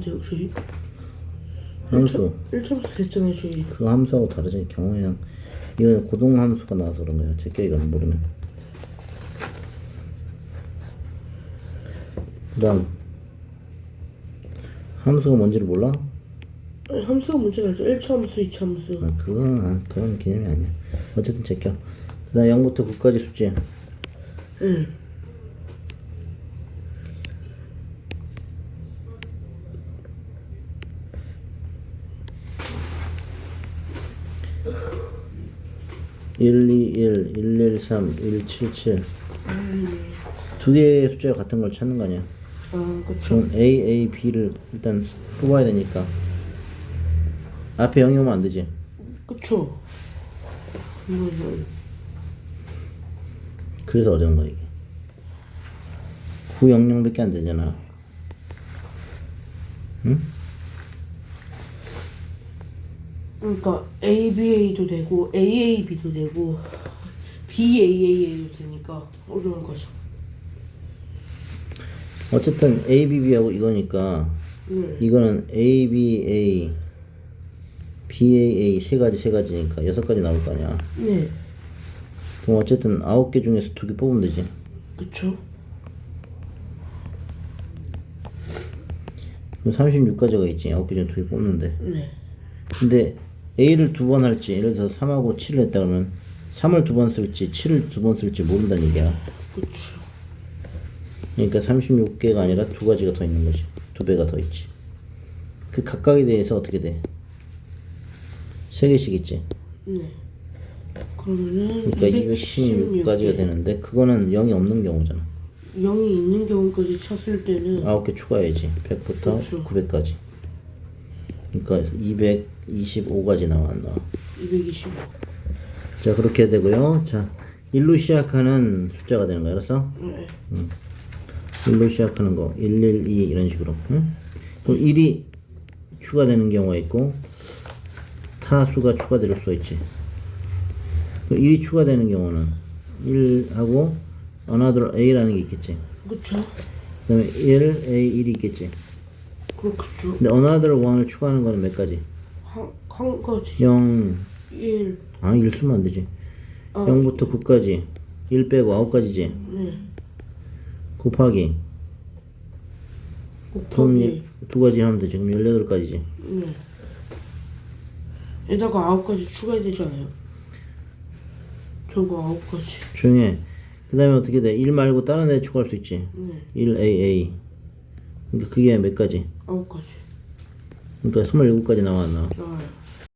저희 함수 1차부터 됐잖아요 저희 그 함수하고 다르지. 경호형 이건 고동 함수가 나와서 그런 거야. 제껴 이건 모르면 그다음 함수가 뭔지를 몰라? 아니, 함수가 뭔지 알죠? 1차 함수, 2차 함수. 아 그건 아, 그런 개념이 아니야. 어쨌든 제껴. 그다음 0부터 9까지 숙제. 응 일, 이, 일, 일, 일, 삼, 일, 칠, 칠. 두 개의 숫자가 같은 걸 찾는 거 아니야? 아 그쵸 그럼 A, A, B를 일단 뽑아야 되니까 앞에 0이 오면 안 되지. 그쵸 이거는 그래서 어려운 거야 이게. 9, 0, 0밖에 안 되잖아. 그러니까 ABA도 되고 AAB도 되고 BAAA도 되니까 어려운 거죠 어쨌든 A, B, B하고 이거니까 네 이거는 A, B, A, B, A, A 세 가지 세 가지니까 여섯 가지 나올 거 아니야. 네 그럼 어쨌든 아홉 개 중에서 두 개 뽑으면 되지. 그쵸 그럼 36가지가 있지. 아홉 개 중에 두 개 뽑는데. 네 근데 A를 두 번 할지 예를 들어서 3하고 7을 했다 그러면 3을 두 번 쓸지 7을 두 번 쓸지 모른다는 얘기야. 그쵸 그러니까 36개가 아니라 두 가지가 더 있는 거지. 두 배가 더 있지. 그 각각에 대해서 어떻게 돼? 세 개씩 있지. 네 그러면은 그러니까 216가지가 되는데 그거는 0이 없는 경우잖아. 0이 있는 경우까지 쳤을 때는 아홉 개 추가해야지. 100부터 그렇죠. 900까지. 그러니까 225가지 나와 안 나와. 225 자 그렇게 되고요. 자 1로 시작하는 숫자가 되는 거야. 알았어? 네 1로 시작하는 거 112 이런 식으로. 응? 그럼 1이 추가되는 경우가 있고 타수가 추가될 수 있지. 그럼 1이 추가되는 경우는 1하고 another a라는 게 있겠지. 그쵸 그다음에 1 a 1이 있겠지. 그렇겠죠 근데 another 1을 추가하는 거는 몇 가지? 한, 한 가지 0 1 아, 1 쓰면 안 되지. 아. 0부터 9까지. 1 빼고 9가지지. 네 곱하기. 곱하기 두 가지 하면 되지. 그럼 18가지지. 네 에다가 아홉 가지 추가해야 되지 않아요? 저거 아홉 가지 조용히 해. 그 다음에 어떻게 돼? 1 말고 다른 애 추가할 수 있지. 네 1AA. 그러니까 그게 몇 가지? 아홉 가지 그러니까 27가지 나와 안 나와? 나와요